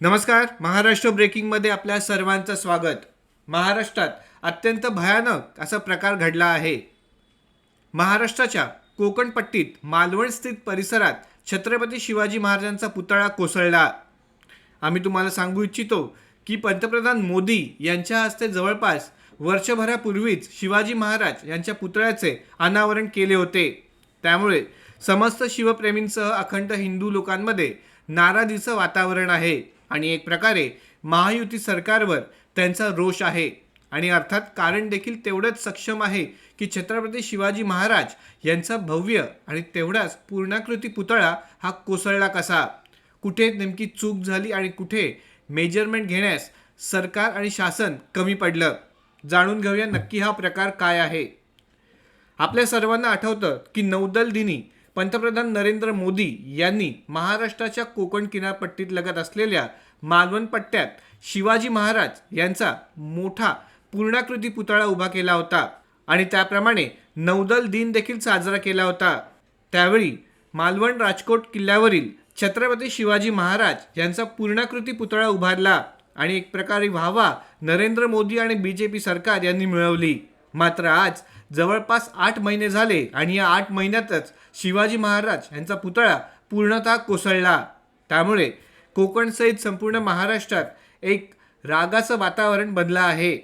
नमस्कार महाराष्ट्र ब्रेकिंगमध्ये आपल्या सर्वांचं स्वागत. महाराष्ट्रात अत्यंत भयानक असा प्रकार घडला आहे. महाराष्ट्राच्या कोकणपट्टीत मालवण स्थित परिसरात छत्रपती शिवाजी महाराजांचा पुतळा कोसळला. आम्ही तुम्हाला सांगू इच्छितो की पंतप्रधान मोदी यांच्या हस्ते जवळपास वर्षभरापूर्वीच शिवाजी महाराज यांच्या पुतळ्याचे अनावरण केले होते. त्यामुळे समस्त शिवप्रेमींसह अखंड हिंदू लोकांमध्ये नाराजीचं वातावरण आहे. आणि एक प्रकारे महायुती सरकारवर त्यांचा रोष आहे. आणि अर्थात कारण देखील तेवढंच सक्षम आहे की छत्रपती शिवाजी महाराज यांचा भव्य आणि तेवढाच पूर्णाकृती पुतळा हा कोसळला कसा? कुठे नेमकी चूक झाली आणि कुठे मेजरमेंट घेण्यास सरकार आणि शासन कमी पडलं? जाणून घेऊया नक्की हा प्रकार काय आहे. आपल्या सर्वांना आठवतं की नौदल दिनी पंतप्रधान नरेंद्र मोदी यांनी महाराष्ट्राच्या कोकण किनारपट्टीत लगत असलेल्या मालवण पट्ट्यात शिवाजी महाराज यांचा मोठा पूर्णाकृती पुतळा उभा केला होता आणि त्याप्रमाणे नौदल दिन देखील साजरा केला होता. त्यावेळी मालवण राजकोट किल्ल्यावरील छत्रपती शिवाजी महाराज यांचा पूर्णाकृती पुतळा उभारला आणि एक प्रकारे व्हावा नरेंद्र मोदी आणि बी जे पी सरकार यांनी मिळवली. मात्र आज जवळपास आठ महिने झाले आणि या आठ महिन्यातच शिवाजी महाराज यांचा पुतळा पूर्णतः कोसळला. त्यामुळे कोकणसहित संपूर्ण महाराष्ट्रात एक रागाचं वातावरण बनलं आहे.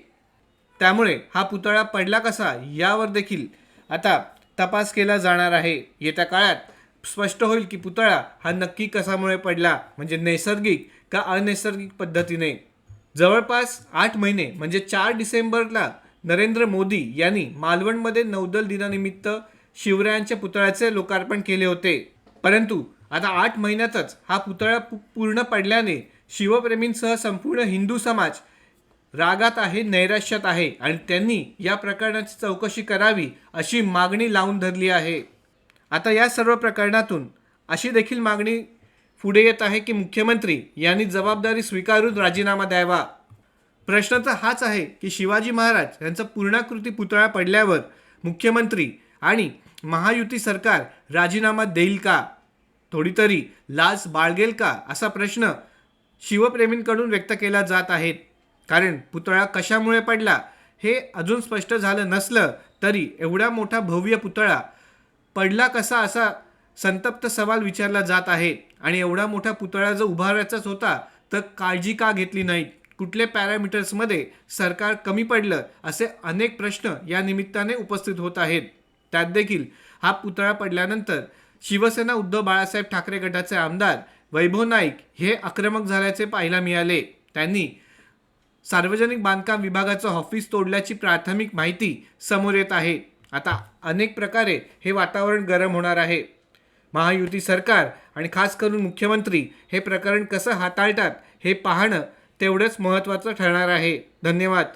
त्यामुळे हा पुतळा पडला कसा यावर देखील आता तपास केला जाणार आहे. येत्या काळात स्पष्ट होईल की पुतळा हा नक्की कशामुळे पडला म्हणजे नैसर्गिक का अनैसर्गिक पद्धतीने? जवळपास आठ महिने म्हणजे चार डिसेंबरला नरेंद्र मोदी यांनी मालवणमध्ये नौदल दिनानिमित्त शिवरायांच्या पुतळ्याचे लोकार्पण केले होते. परंतु आता आठ महिन्यातच हा पुतळा पूर्ण पडल्याने शिवप्रेमींसह संपूर्ण हिंदू समाज रागात आहे नैराश्यात आहे आणि त्यांनी या प्रकरणाची चौकशी करावी अशी मागणी लावून धरली आहे. आता या सर्व प्रकरणातून अशी देखील मागणी पुढे येत आहे की मुख्यमंत्री यांनी जबाबदारी स्वीकारून राजीनामा द्यावा. प्रश्न तर हाच आहे की शिवाजी महाराज यांचा पूर्णाकृती पुतळा पडल्यावर मुख्यमंत्री आणि महायुती सरकार राजीनामा देईल का? थोडी तरी लाज बाळगेल का? असा प्रश्न शिवप्रेमींकडून व्यक्त केला जात आहेत कारण पुतळा कशामुळे पडला हे अजून स्पष्ट झालं नसलं तरी एवढा मोठा भव्य पुतळा पडला कसा असा संतप्त सवाल विचारला जात आहे. आणि एवढा मोठा पुतळा जर उभारायचाच होता तर काळजी का घेतली नाही कुठले पॅरामीटर्समध्ये सरकार कमी पडलं असे अनेक प्रश्न या निमित्ताने उपस्थित होत आहेत. त्यात देखील हा पुतळा पडल्यानंतर शिवसेना उद्धव बाळासाहेब ठाकरे गटाचे आमदार वैभव नाईक हे आक्रमक झाल्याचे पाहायला मिळाले. त्यांनी सार्वजनिक बांधकाम विभागाचं ऑफिस तोडल्याची प्राथमिक माहिती समोर येत आहे. आता अनेक प्रकारे हे वातावरण गरम होणार आहे. महायुती सरकार आणि खास करून मुख्यमंत्री हे प्रकरण कसं हाताळतात हे पाहणं तेवढंच महत्त्वाचं ठरणार आहे. धन्यवाद.